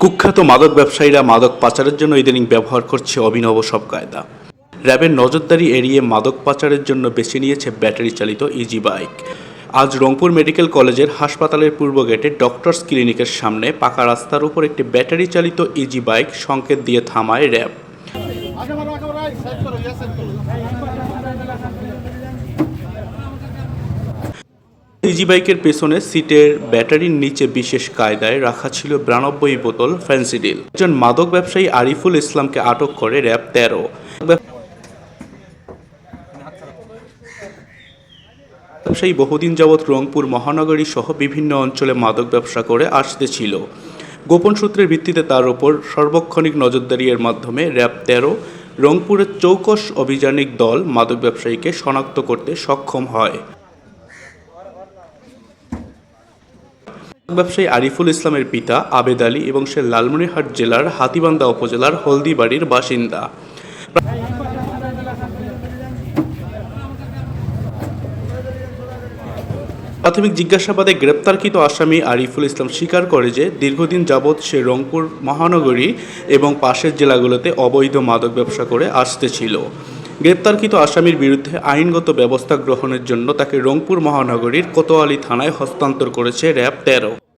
কুখ্যাত মাদক ব্যবসায়ীরা মাদক পাচারের জন্য ইদানিং ব্যবহার করছে অভিনব সব কায়দা। র্যাবের নজরদারি এড়িয়ে মাদক পাচারের জন্য বেছে নিয়েছে ব্যাটারি চালিত ইজি বাইক। আজ রংপুর মেডিকেল কলেজের হাসপাতালের পূর্ব গেটে ডক্টরস ক্লিনিকের সামনে পাকা রাস্তার উপর একটি ব্যাটারি চালিত ইজি বাইক সংকেত দিয়ে থামায় র্যাব। ইজি বাইকের পেছনে সিটের ব্যাটারির নিচে বিশেষ কায়দায় রাখা ছিল বিরানব্বই বোতল ফ্যান্সিডিল একজন মাদক ব্যবসায়ী আরিফুল ইসলামকে আটক করে র্যাব তেরো। ব্যবসায়ী বহুদিন যাবৎ রংপুর মহানগরী সহ বিভিন্ন অঞ্চলে মাদক ব্যবসা করে আসতেছিল গোপন সূত্রের ভিত্তিতে তার ওপর সর্বক্ষণিক নজরদারি এর মাধ্যমে র্যাব তেরো, রংপুরের চৌকস অভিযানিক দল মাদক ব্যবসায়ীকে শনাক্ত করতে সক্ষম হয়। ব্যবসায়ী আরিফুল ইসলামের পিতা আবেদ আলী এবং সে লালমনিরহাট জেলার হাতিবান্ধা উপজেলার হলদিবাড়ির বাসিন্দা। প্রাথমিক জিজ্ঞাসাবাদে গ্রেপ্তারকৃত আসামি আরিফুল ইসলাম স্বীকার করে যে দীর্ঘদিন যাবৎ সে রংপুর মহানগরী এবং পাশের জেলাগুলোতে অবৈধ মাদক ব্যবসা করে আসতেছিল গ্রেপ্তারকৃত আসামির বিরুদ্ধে আইনগত ব্যবস্থা গ্রহণের জন্য তাকে রংপুর মহানগরীর কোতোয়ালি থানায় হস্তান্তর করেছে র্যাব তেরো।